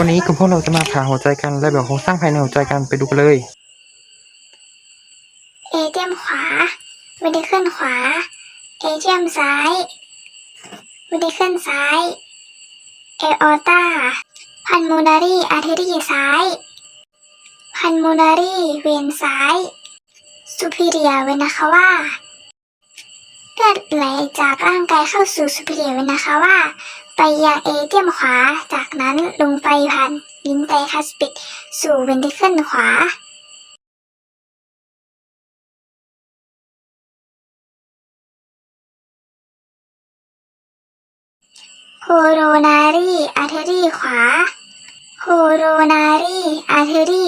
วันนี้กลุ่มพวกเราจะมาผ่าหัวใจกันและแบ่งโครงสร้างภายในหัวใจกันไปดูกันเลย เอเทียมขวาวิดีเคิลขวา เอเทียมซ้ายวิดีเคิลซ้าย เอออต้าพันมูนารีอาร์เทรีซ้าย พันมูนารีเวนซ้ายสุพิเรียเวนาคาว่าเลือดไหลจากร่างกายเข้าสู่สุพิเรียเวนาคาว่า ไปยังเอเทียมขวา จากนั้นลงไปผ่านลิ้นไตคัสปิด สู่เวนติเคิลขวาโคโรนารีอาร์เทรีขวาโคโรนารีอาร์เทรี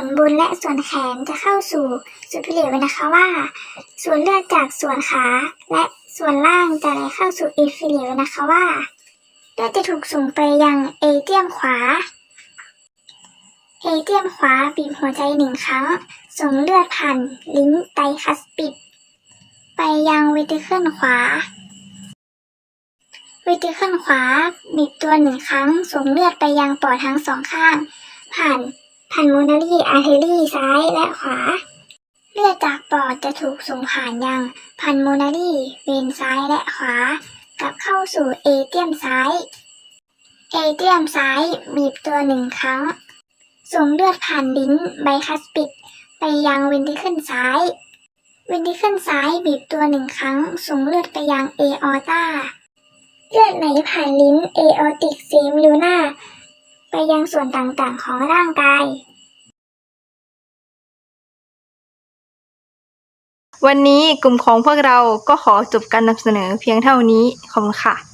วนบนและส่วนแขนจะเข้าสู่สุพิเลียวนะคะว่า ส่วนเลือดจากส่วนขาและส่วนล่างจะไหลเข้าสู่อินฟิเลียวนะคะว่าเลือดจะถูกส่งไปยังเอเทียมขวา เอเทียมขวาบีบหัวใจหนึ่งครั้ง ส่งเลือดผ่านลิ้นไตคัสปิด ไปยังเวติเคิลขวาเวติเคิลขวาบีบตัวหนึ่งครั้งส่งเลือดไปยังปอดทั้งสองข้าง ผ่าน พันมูนารีอาร์เทอรี่ซ้ายและขวา เลือดจากปอดจะถูกส่งผ่านยังพันมูนารีเวนซ้ายและขวา กลับเข้าสู่เอเทียมซ้าย เอเทียมซ้ายบีบตัวหนึ่งครั้ง ส่งเลือดผ่านลิ้นไบคัสปิด ไปยังเวนติเคิลซ้ายเวนติเคิลซ้ายบีบตัวหนึ่งครั้ง ส่งเลือดไปยังเอออต้าเลือดไหลผ่านลิ้นเอออติกเซมลูน่า ยังส่วนต่างๆของร่างกาย วันนี้กลุ่มของพวกเราก็ขอจบการนำเสนอเพียงเท่านี้ ขอบคุณค่ะ